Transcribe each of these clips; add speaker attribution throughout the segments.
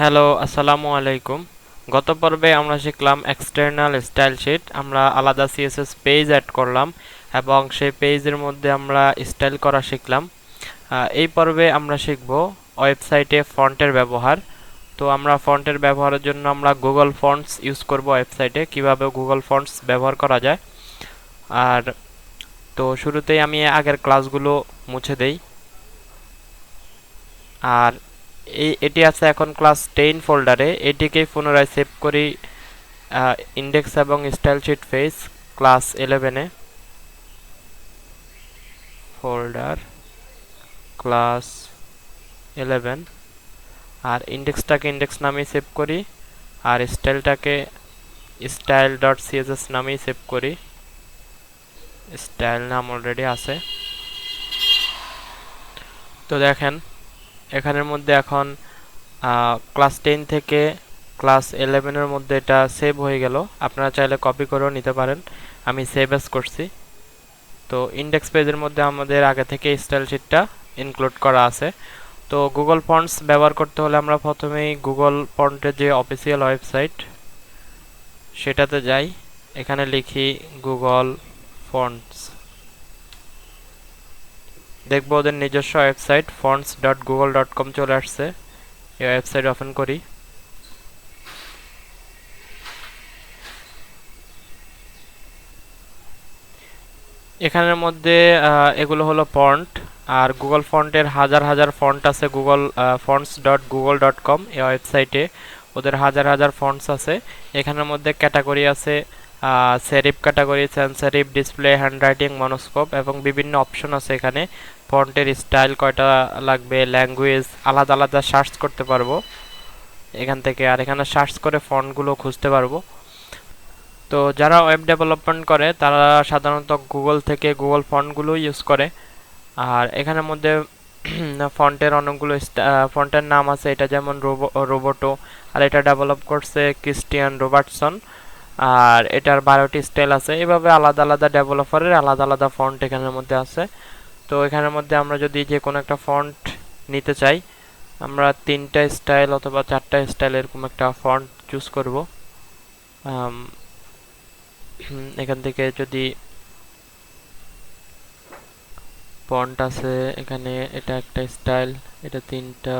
Speaker 1: Hello আসসালামু আলাইকুম। গত পর্বে আমরা শিখলাম এক্সটার্নাল স্টাইল শিট আমরা আলাদা সিএসএস পেজ অ্যাড করলাম এবং সেই পেজের মধ্যে আমরা স্টাইল করা শিখলাম। এই পর্বে আমরা শিখব ওয়েবসাইটে ফন্টের ব্যবহার। তো আমরা ফন্টের ব্যবহারের জন্য আমরা গুগল ফন্টস ইউজ করব ওয়েবসাইটে কীভাবে গুগল ফন্টস ব্যবহার করা যায়। আর তো শুরুতেই আমি আগের ক্লাসগুলো মুছে দেই। আর এই, এটি আছে এখন ক্লাস টেন ফোল্ডারে এটিকেই পুনরায় সেভ করি ইন্ডেক্স এবং স্টাইল শিট ফেস ক্লাস ইলেভেনে ফোল্ডার ক্লাস ইলেভেন আর ইন্ডেক্সটাকে ইন্ডেক্স নামেই সেভ করি, আর স্টাইলটাকে স্টাইল ডট সিএসএস নামেই সেভ করি। স্টাইল নাম অলরেডি আছে। তো দেখেন এখানের মধ্যে এখন ক্লাস টেন থেকে ক্লাস ইলেভেনের মধ্যে এটা সেভ হয়ে গেল। আপনারা চাইলে কপি করেও নিতে পারেন। আমি সেভ এস করছি। তো ইন্ডেক্স পেজের মধ্যে আমাদের আগে থেকে স্টাইল শিটটা ইনক্লুড করা আছে। তো গুগল ফন্টস ব্যবহার করতে হলে আমরা প্রথমেই গুগল ফন্টের যে অফিসিয়াল ওয়েবসাইট সেটাতে যাই। এখানে লিখি গুগল ফন্টস দেখব ওদের নিজস্ব website fonts dot Google dot com চলে আসছে। এই ওয়েবসাইট ওপেন করি। এখানের মধ্যে এগুলো হলো ফন্ট, আর গুগল ফন্টের হাজার হাজার ফন্ট আছে Google fonts dot Google dot com এই ওয়েবসাইটে। ওদের হাজার হাজার ফন্টস আছে। এখানের মধ্যে ক্যাটাগরি আছে serif category sans serif display handwriting monospace এবং বিভিন্ন অপশন আছে এখানে। ফন্টের স্টাইল কয়টা লাগবে ল্যাঙ্গুয়েজ আলাদা আলাদা সার্চ করতে পারব। এখান থেকে আর এখানে সার্চ করে ফন্টগুলো খুঁজতে পারব। তো যারা ওয়েব ডেভেলপমেন্ট করে, তারা সাধারণত গুগল থেকে গুগল ফন্টগুলো ইউজ করে। আর এখানের মধ্যে ফন্টের অনেকগুলো ফন্টের নাম আছে। এটা যেমন রোবোটো, আর এটা ডেভেলপ করছে ক্রিস্টিয়ান রোবার্টসন আর এটার বারোটি স্টাইল আছে। এভাবে আলাদা আলাদা ডেভেলপারের আলাদা আলাদা ফন্ট এখানের মধ্যে আছে। তো এখানের মধ্যে আমরা যদি যে কোনো একটা ফন্ট নিতে চাই, আমরা তিনটা স্টাইল অথবা চারটা স্টাইল এরকম একটা ফন্ট চুজ করব। এখান থেকে যদি ফন্ট আছে, এখানে এটা একটা স্টাইল, এটা তিনটা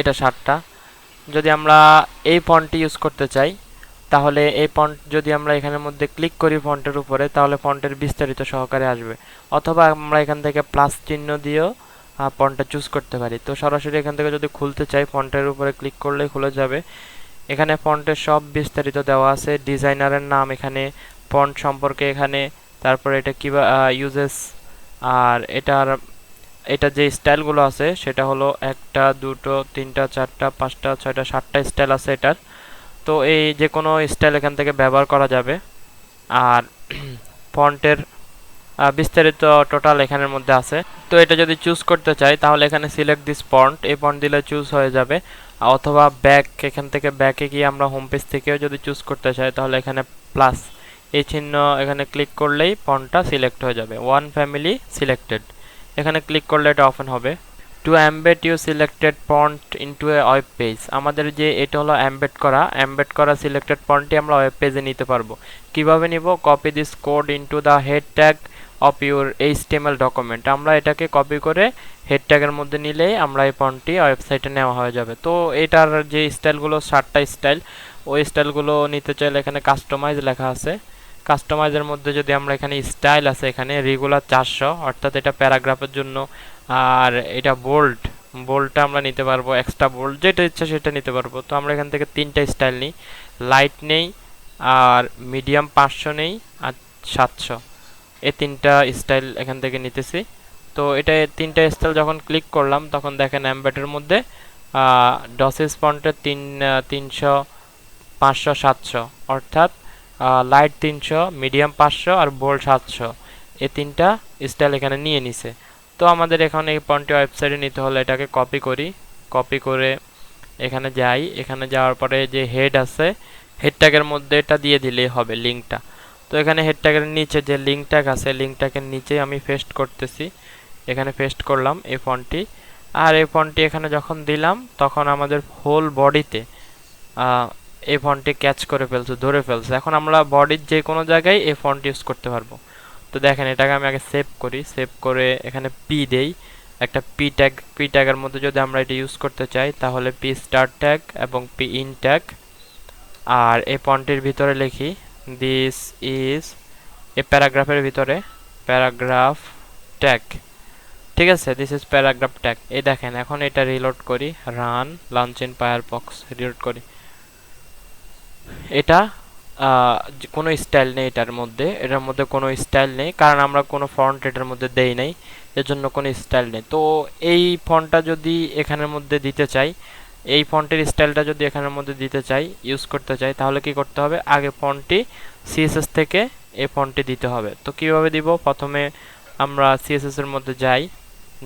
Speaker 1: এটা সাতটা। যদি আমরা এই ফন্টটি ইউজ করতে চাই, তাহলে এই ফন্ট যদি আমরা এখানের মধ্যে ক্লিক করি ফন্টের উপরে, তাহলে ফন্টের বিস্তারিত সহকারে আসবে। অথবা আমরা এখান থেকে প্লাস চিহ্ন দিয়েও ফন্টটা চুজ করতে পারি। তো সরাসরি এখান থেকে যদি খুলতে চাই ফন্টের উপরে ক্লিক করলেই খুলে যাবে। এখানে ফন্টের সব বিস্তারিত দেওয়া আছে। ডিজাইনারের নাম এখানে ফন্ট সম্পর্কে এখানে, তারপরে এটা কিবা ইউজেস আর এটার এটা যে স্টাইলগুলো আছে, সেটা হলো একটা, দুটো, তিনটা, চারটা, পাঁচটা, ছয়টা, সাতটা স্টাইল আছে এটার। তো এই যে কোনো স্টাইল এখান থেকে ব্যবহার করা যাবে। আর ফন্টের বিস্তারিত টোটাল এখানের মধ্যে আছে। তো এটা যদি চুজ করতে চাই, তাহলে এখানে সিলেক্ট দিস ফন্ট এই ফন্ট দিলে চুজ হয়ে যাবে। অথবা ব্যাক এখান থেকে ব্যাকে গিয়ে আমরা হোম পেজ থেকেও যদি চুজ করতে চাই, তাহলে এখানে প্লাস এই চিহ্ন এখানে ক্লিক করলেই ফন্টটা সিলেক্ট হয়ে যাবে। ওয়ান ফ্যামিলি সিলেক্টেড এখানে ক্লিক করলে এটা ওপেন হবে। To embed you selected font into a web page আমাদের যে এটা হলো অ্যাম্বেড করা অ্যাম্বেড করা সিলেক্টেড পন্টটি আমরা ওয়েব পেজে নিতে পারব। কীভাবে নিব? Copy this code into the head tag of your H HTML document আমরা এটাকে কপি করে হেড ট্যাগের মধ্যে নিলেই আমরা এই পন্টটি ওয়েবসাইটে নেওয়া হয়ে যাবে। তো এটার যে স্টাইলগুলো ষাটটা স্টাইল ওই স্টাইলগুলো নিতে চাইলে এখানে কাস্টমাইজ লেখা আছে। কাস্টমাইজের মধ্যে যদি আমরা এখানে স্টাইল আছে, এখানে রেগুলার চারশো, অর্থাৎ এটা প্যারাগ্রাফের জন্য, আর এটা বোল্ড বোল্ডটা আমরা নিতে পারব এক্সট্রা বোল্ড যেটা ইচ্ছা সেটা নিতে পারব। তো আমরা এখান থেকে তিনটা স্টাইল নিই লাইট নেই, আর মিডিয়াম পাঁচশো নেই, আর সাতশো। এ তিনটা স্টাইল এখান থেকে নিতেছি। তো এটা তিনটা স্টাইল যখন ক্লিক করলাম, তখন দেখেন অ্যাম্বেটের মধ্যে ডসেস পন্টের তিন তিনশো, পাঁচশো, সাতশো, অর্থাৎ লাইট তিনশো মিডিয়াম পাঁচশো আর বোল্ড সাতশো। এই তিনটা স্টাইল এখানে নিয়ে নিছে। তো আমাদের এখানে এই পন্টি ওয়েবসাইটে নিতে হলে এটাকে কপি করি। কপি করে এখানে যাই। এখানে যাওয়ার পরে যে হেড আছে হেড ট্যাগের মধ্যে এটা দিয়ে দিলেই হবে লিঙ্কটা তো এখানে হেড ট্যাগের নিচে যে লিঙ্ক ট্যাগ আছে লিঙ্ক ট্যাগের নিচে আমি পেস্ট করতেছি। এখানে পেস্ট করলাম এই ফন্টটি আর এই ফন্টটি এখানে যখন দিলাম, তখন আমাদের হোল বডিতে এই ফন্টটি ক্যাচ করে ফেলছে, ধরে ফেলছে। এখন আমরা বডির যে কোনো জায়গায় এই ফন্ট ইউজ করতে পারব। তো দেখেন, এটাকে আমি আগে সেভ করি। সেভ করে এখানে পি দেই। একটা পি ট্যাগ পি ট্যাগের মধ্যে যদি আমরা এটা ইউজ করতে চাই, তাহলে পি স্টার্ট ট্যাগ এবং পি ইন ট্যাগ আর এই ফন্টের ভিতরে লিখি দিস ইজ এ প্যারাগ্রাফের ভিতরে প্যারাগ্রাফ ট্যাগ ঠিক আছে? দিস ইজ প্যারাগ্রাফ ট্যাগ এই দেখেন, এখন এটা রিলোড করি। Run launch in Firefox reload করি। এটা কোনো স্টাইল নেই এটার মধ্যে। এটার মধ্যে কোনো স্টাইল নেই, কারণ আমরা কোনো ফন্ট এটার মধ্যে দেই নাই এর জন্য কোনো স্টাইল নেই। তো এই ফন্টটা যদি এখানের মধ্যে দিতে চাই, এই ফন্টের স্টাইলটা যদি এখানের মধ্যে দিতে চাই ইউজ করতে চাই, তাহলে কি করতে হবে? আগে ফন্টটি সিএসএস থেকে এই ফন্টটি দিতে হবে। তো কীভাবে দিব? প্রথমে আমরা সিএসএস এর মধ্যে যাই,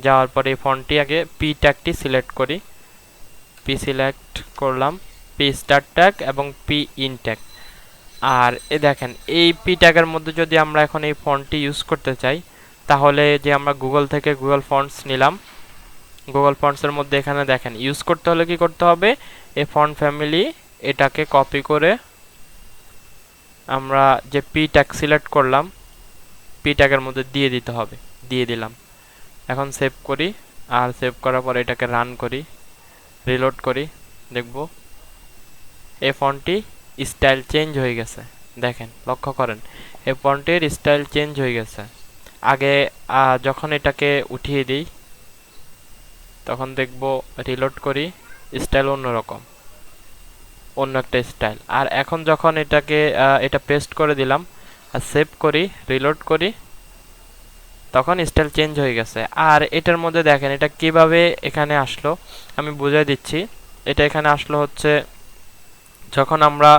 Speaker 1: যাওয়ার পরে এই ফন্টটি আগে পি ট্যাগটি সিলেক্ট করি। পি সিলেক্ট করলাম। পি স্টার ট্যাগ এবং পি ইন ট্যাগ আর এ দেখেন, এই পি ট্যাগের মধ্যে যদি আমরা এখন এই ফন্টটি ইউজ করতে চাই, তাহলে যে আমরা গুগল থেকে গুগল ফন্টস নিলাম গুগল ফন্টসের মধ্যে এখানে দেখেন ইউজ করতে হলে কি করতে হবে? এই ফন্ট ফ্যামিলি এটাকে কপি করে আমরা যে পি ট্যাগ সিলেক্ট করলাম পি ট্যাগের মধ্যে দিয়ে দিতে হবে, দিয়ে দিলাম। এখন সেভ করি, আর সেভ করার পর এটাকে রান করি রিলোড করি, দেখব। এই ফন্টটি স্টাইল চেঞ্জ হয়ে গেছে। দেখেন, লক্ষ্য করেন, এই ফন্টের স্টাইল চেঞ্জ হয়ে গেছে। আগে যখন এটাকে উঠিয়ে দিই, তখন দেখব রিলোড করি, স্টাইল অন্যরকম, অন্য একটা স্টাইল। আর এখন যখন এটাকে এটা পেস্ট করে দিলাম, আর সেভ করি রিলোড করি, তখন স্টাইল চেঞ্জ হয়ে গেছে। আর এটার মধ্যে দেখেন, এটা কীভাবে এখানে আসলো, আমি বুঝাই দিচ্ছি। এটা এখানে আসলো হচ্ছে যখন আমরা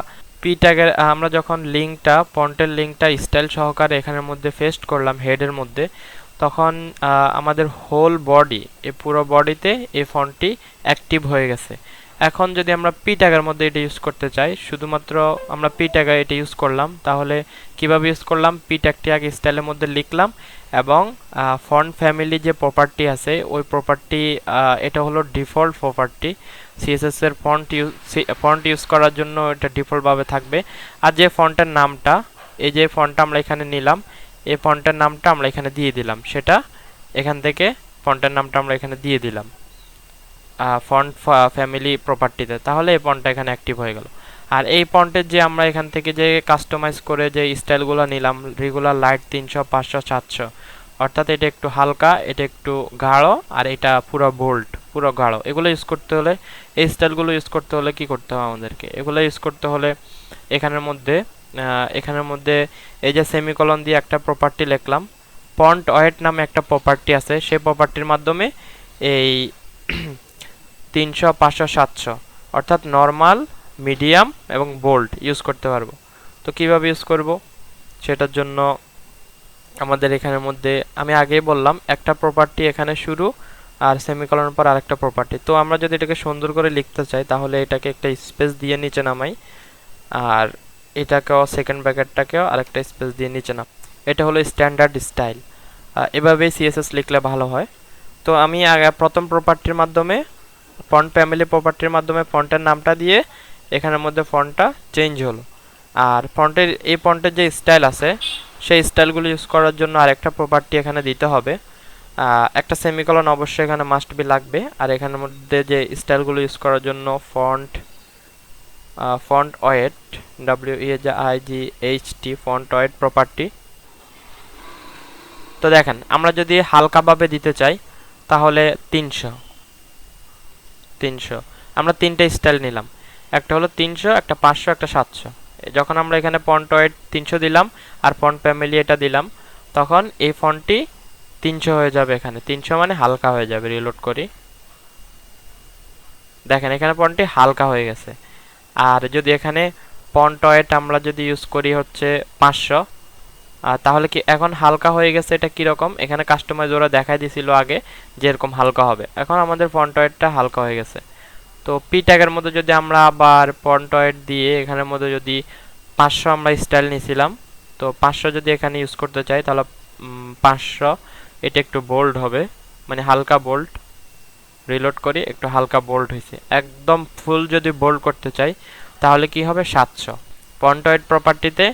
Speaker 1: পি ট্যাগের আমরা যখন লিঙ্কটা পন্টের লিঙ্কটা স্টাইল সহকারে এখানের মধ্যে ফেস্ট করলাম হেডের মধ্যে, তখন আমাদের হোল বডি এ পুরো বডিতে এই ফন্টটি অ্যাক্টিভ হয়ে গেছে। এখন যদি আমরা পি ট্যাগের মধ্যে এটা ইউজ করতে চাই, শুধুমাত্র আমরা পি ট্যাগে এটা ইউজ করলাম, তাহলে কীভাবে ইউজ করলাম? পি ট্যাগটি আগে স্টাইলের মধ্যে লিখলাম এবং ফন্ট ফ্যামিলি যে প্রপার্টি আছে, ওই প্রপার্টি এটা হলো ডিফল্ট প্রপার্টি সিএসএস এর ফন্ট ইউজ ফন্ট ইউজ করার জন্য এটা ডিফল্টভাবে থাকবে। আর যে ফন্টের নামটা, এই যে ফন্টটা আমরা এখানে নিলাম, এই ফন্টের নামটা আমরা এখানে দিয়ে দিলাম। সেটা এখান থেকে ফন্টের নামটা আমরা এখানে দিয়ে দিলাম। ফন্ট ফ্যামিলি প্রপার্টিতে তাহলে এই ফন্টটা এখানে অ্যাক্টিভ হয়ে গেল। আর এই ফন্টের যে আমরা এখান থেকে যে কাস্টমাইজ করে যে স্টাইলগুলো নিলাম রেগুলার লাইট তিনশো, পাঁচশো, সাতশো অর্থাৎ এটা একটু হালকা, এটা একটু গাঢ় আর এটা পুরো বোল্ড পুরো গাঢ়। এগুলো ইউজ করতে হলে, এই স্টাইলগুলো ইউজ করতে হলে কি করতে হবে আমাদেরকে? এগুলো ইউজ করতে হলে এখানের মধ্যে এখানের মধ্যে এই যে সেমিকলন দিয়ে একটা প্রপার্টি লিখলাম পন্ট ওয়েট নামে একটা প্রপার্টি আছে। সেই প্রপার্টির মাধ্যমে এই তিনশো, পাঁচশো, সাতশো, অর্থাৎ নর্মাল মিডিয়াম এবং বোল্ড ইউজ করতে পারব। তো কীভাবে ইউজ করব? সেটার জন্য আমাদের এখানের মধ্যে, আমি আগেই বললাম, একটা প্রপার্টি এখানে শুরু আর সেমিকলনের পর আরেকটা প্রপার্টি তো আমরা যদি এটাকে সুন্দর করে লিখতে চাই, তাহলে এটাকে একটা স্পেস দিয়ে নিচে নামাই, আর এটাকেও সেকেন্ড ব্র্যাকেটটাকেও আরেকটা স্পেস দিয়ে নিচে নাম। এটা হলো স্ট্যান্ডার্ড স্টাইল এভাবেই সিএসএস লিখলে ভালো হয়। তো আমি আগে প্রথম প্রপার্টির মাধ্যমে ফন্ট ফ্যামিলি প্রপার্টির মাধ্যমে ফন্টের নামটা দিয়ে এখানের মধ্যে ফন্টটা চেঞ্জ হলো। আর ফন্টের এই ফন্টের যে স্টাইল আছে সেই স্টাইলগুলো ইউজ করার জন্য আরেকটা প্রপার্টি এখানে দিতে হবে। একটা সেমিকলন অবশ্যই এখানে মাস্ট বি লাগবে। আর এখানের মধ্যে যে স্টাইলগুলো ইউজ করার জন্য font font weight W E I G H T font weight property তো দেখেন, আমরা যদি হালকাভাবে দিতে চাই, তাহলে তিনশো। তিনশো। আমরা তিনটে স্টাইল নিলাম। একটা হলো তিনশো, একটা পাঁচশো, একটা সাতশো। যখন আমরা এখানে ফন্ট ওয়েট তিনশো দিলাম আর ফন্ট ফ্যামিলি এটা দিলাম, তখন এই ফন্টটি তিনশো হয়ে যাবে এখানে। তিনশো মানে হালকা হয়ে যাবে রিলোড করি। দেখেন, এখানে ফন্টটি হালকা হয়ে গেছে। আর যদি এখানে ফন্ট ওয়েট আমরা যদি ইউজ করি হচ্ছে পাঁচশো তাহলে কি এখন হালকা হয়ে গেছে এটা কীরকম এখানে কাস্টমাইজ ওরা দেখাই দিছিল আগে যেরকম হালকা হবে। এখন আমাদের ফন্ট ওয়েটটা হালকা হয়ে গেছে। তো পি ট্যাগের মধ্যে যদি আমরা আবার ফন্ট ওয়েট দিয়ে এখানের মধ্যে যদি পাঁচশো আমরা স্টাইল নিয়েছিলাম তো পাঁচশো যদি এখানে ইউজ করতে চাই, তাহলে পাঁচশো। এটা একটু বোল্ড হবে মানে হালকা বোল্ড রিলোড করি, একটু হালকা বোল্ড হয়েছে একদম ফুল যদি বোল্ড করতে চাই, তাহলে কি হবে? সাতশো। পয়েন্টয়েড প্রপার্টিতে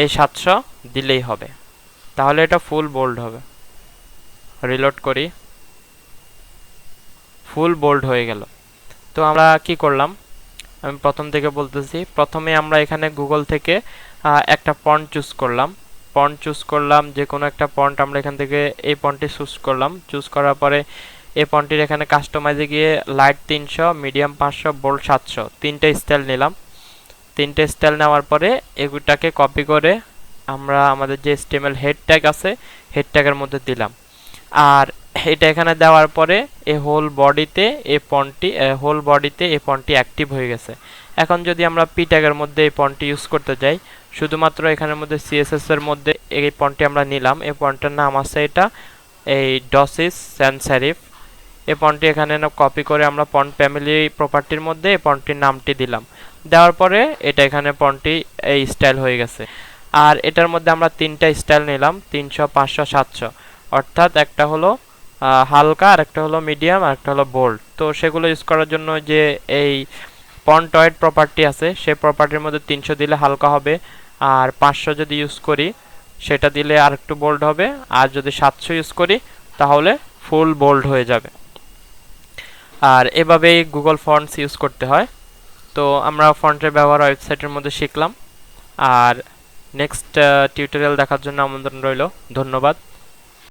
Speaker 1: এই সাতশো দিলেই হবে। তাহলে এটা ফুল বোল্ড হবে। রিলোড করি। ফুল বোল্ড হয়ে গেল। তো আমরা কি করলাম? আমি প্রথম থেকে বলতেছি, প্রথমে আমরা এখানে গুগল থেকে একটা পন্ট চুজ করলাম। পন্ট চুজ করলাম, যে কোনো একটা পন্ট আমরা এখান থেকে এই পন্টটি চুজ করলাম। চুজ করার পরে এই পন্টির এখানে কাস্টমাইজে গিয়ে লাইট তিনশো মিডিয়াম পাঁচশো বোল্ড সাতশো, তিনটে স্টাইল নিলাম। তিনটে স্টাইল নেওয়ার পরে এগুটাকে কপি করে আমরা আমাদের যে স্টেমেল হেড ট্যাগ আছে হেড ট্যাগের মধ্যে দিলাম। আর এটা এখানে দেওয়ার পরে এই হোল বডিতে এই পন্টটি হোল বডিতে এই পন্টটি অ্যাক্টিভ হয়ে গেছে। এখন যদি আমরা পি ট্যাগের মধ্যে এই পন্টটি ইউজ করতে যাই, শুধুমাত্র এখানের মধ্যে সিএসএস এর মধ্যে এই পন্টটি আমরা নিলাম। এই পন্টের নাম আছে এটা, এই ডসিস স্যান স্যানসারিফ এই পন্টটি এখানে কপি করে আমরা পন্ট ফ্যামিলি প্রপার্টির মধ্যে এই পন্টটির নামটি দিলাম। দেওয়ার পরে এটা এখানে পন্টটি এই স্টাইল হয়ে গেছে। আর এটার মধ্যে আমরা তিনটা স্টাইল নিলাম, তিনশো, পাঁচশো, সাতশো। অর্থাৎ একটা হলো হালকা, আর একটা হলো মিডিয়াম আর একটা হলো বোল্ড তো সেগুলো ইউজ করার জন্য যে এই পন্টয়েড প্রপার্টি আছে সেই প্রপার্টির মধ্যে তিনশো দিলে হালকা হবে, আর পাঁচশো যদি ইউজ করি, সেটা দিলে আর একটু বোল্ড হবে, আর যদি সাতশো ইউজ করি, তাহলে ফুল বোল্ড হয়ে যাবে। আর এভাবেই গুগল ফন্টস ইউজ করতে হয়। তো আমরা ফন্টের ব্যবহার ওয়েবসাইটের মধ্যে শিখলাম। আর নেক্সট টিউটোরিয়াল দেখার জন্য আমন্ত্রণ রইল। ধন্যবাদ।